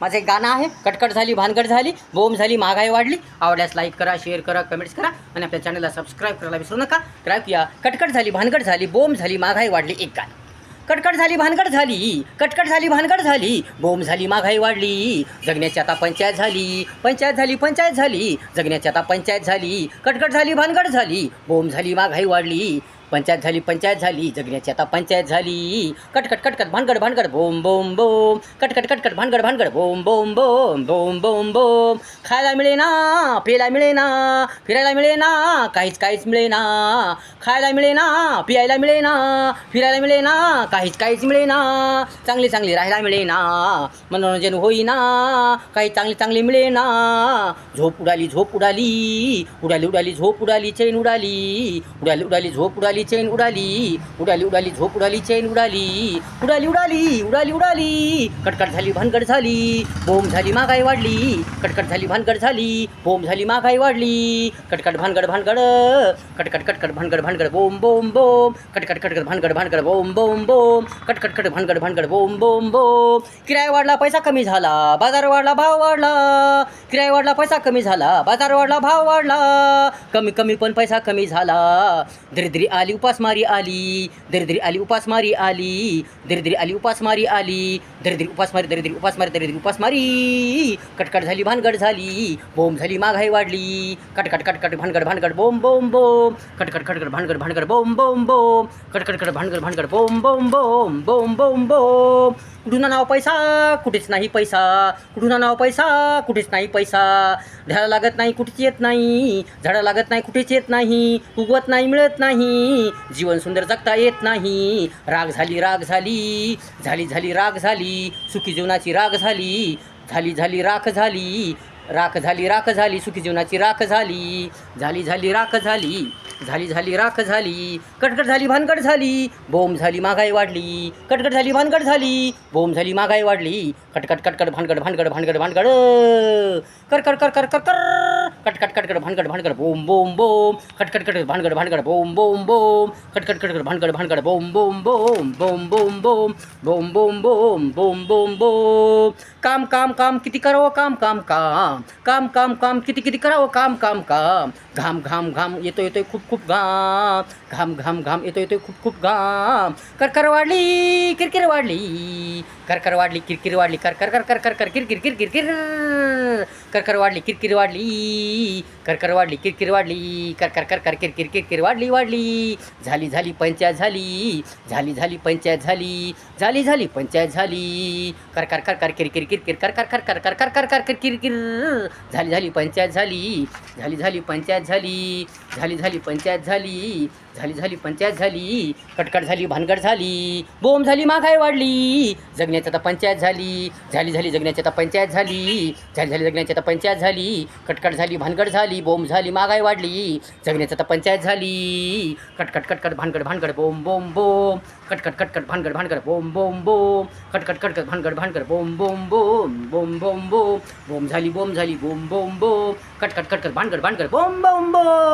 माझं एक गाणं आहे कटकट झाली भानगड झाली बोम झाली महागाई वाढली. आवडल्यास लाईक करा शेअर करा कमेंट्स करा आणि आपल्या चॅनलला सबस्क्राईब करायला विसरू नका. तर ऐकूया कटकट झाली भानगड झाली बोम झाली महागाई वाढली एक गाणं. कटकट झाली भानगड झाली कटकट झाली भानगड झाली बोम झाली महागाई वाढली जगण्याची आता पंचायत झाली पंचायत झाली पंचायत झाली जगण्याची आता पंचायत झाली कटकट झाली भानगड झाली बोम झाली महागाई वाढली पंचायत झाली पंचायत झाली जगण्याची आता पंचायत झाली. कटकट कटकट भानगड भानगड बोम बोम बोम. कटकट कटकट भानगड भानगड बोम बोम बोम बोम बोम बोम. खायला मिळे ना प्यायला मिळे ना फिरायला मिळे ना काहीच काहीच मिळे ना खायला मिळे ना पियायला मिळे ना फिरायला मिळे ना काहीच काहीच मिळे ना चांगली चांगली राहायला मिळे ना मनोरंजन होईना काही चांगली चांगले मिळे ना झोप उडाली झोप उडाली उडाली उडाली झोप उडाली चैन उडाली उडाली उडाली झोप उडाली चैन उडाली उडाली उडाली झोप उडाली चैन उडाली उडाली उडाली उडाली उडाली कटकट झाली भानगड झाली बोम झाली महागाई वाढली कटकट झाली भानगड झाली बोम झाली महागाई वाढली कटकट भानगड भानगड कटकट कटकट भानगड भानगड बोम बोम बोम कटकट कटकट भानगड भानगड बोम बोम बोम कटकट कट भानगड भानगड बोम बोम बोम किराया वाढला पैसा कमी झाला बाजार वाढला भाव वाढला किराया वाढला पैसा कमी झाला बाजार वाढला भाव वाढला कमी कमी पण पैसा कमी झाला धीरे धीरे आली उपासमारी आली दरिद्री आली उपासमारी आली दरिद्री आली उपासमारी आली दरिद्री उपासमारी दरिद्री उपासमारी दरिद्री उपासमारी कटकट झाली भानगड झाली बोंब झाली महागाई वाढली. कटकट कटकट भानगड भानगड बोंब बोंब बोंब. कटकट खटकट भानगड भानगड बोंब बोंब बोंब. कटकट कट भानगड भानगड बोंब बोंब बोंब बोंब बोंब बोंब. कुठून नाव पैसा? कुठेच नाही पैसा. कुठून नाव पैसा? कुठेच नाही पैसा. झाडं लागत नाही कुठेच येत नाही. झाडं लागत नाही कुठेच येत नाही. उगवत नाही मिळत नाही. जीवन सुंदर जगता येत नाही. राग झाली राग झाली. झाली झाली राग झाली. सुखी जीवनाची राग झाली. झाली झाली राख झाली. राख झाली राख झाली. सुखी जीवनाची राख झाली. झाली झाली राख झाली. झाली झाली राख झाली. कटकट झाली भानगड झाली. बोम झाली महागाई वाढली. कटकट झाली भानगड झाली. बोम झाली महागाई वाढली. कटकट कटकट भानगड भानगड भानगड भानगड. कर कर कर कर कर कर. कटकट कटकट भानगड भानगड बोम बोम बोम कटकट कटकट भानगड भानगड बोम बोम बोम कटकट कटकट भानगड भानगड बोम बोम बोम बोम बोम बोम बोम बोम बोम बोम बोम बोम काम काम काम किती करावं काम काम काम काम काम काम किती किती करावं काम काम काम घाम घाम घाम येतो येतोय खूप खूप घाम घाम घाम घाम येतो येतोय खूप खूप घाम करकर वाढली किरकिर वाढली करकर वाढली किरकिर वाढली कर कर कर कर कर कर किरकिर किरकिर किर करकर वाढली किरकिर वाढली करकर वाढली किरकिर वाढली करकर कर किरकिर किरकिर वाढली वाढली. झाली झाली पंचायत झाली. झाली झाली पंचायत झाली. झाली झाली पंचायत झाली. करकर करकर किरकिर किरकिर कर कर करकर कर किरकिर. झाली झाली पंचायत झाली. झाली झाली पंचायत झाली. झाली झाली पंचायत झाली झाली झाली पंचायत झाली कटकट झाली भानगड झाली बोम झाली महागाई वाढली. जगण्याची आता पंचायत झाली झाली झाली जगण्याची आता पंचायत झाली झाली झाली जगण्याची आता पंचायत झाली कटकट झाली भानगड झाली बोम झाली महागाई वाढली. जगण्याची आता पंचायत झाली कटकट कटकट भानगड भानगड बोम बोम बोम कटकट कटकट भानगड भानगड बोम बोम बोम कटकट कटकट भानगड भानगड बोम बोम बोम बोम बोम बोम बोम झाली बोम झाली बोम बोम बोम कटकट कटकट भानगड भानगड बोम बोम बोम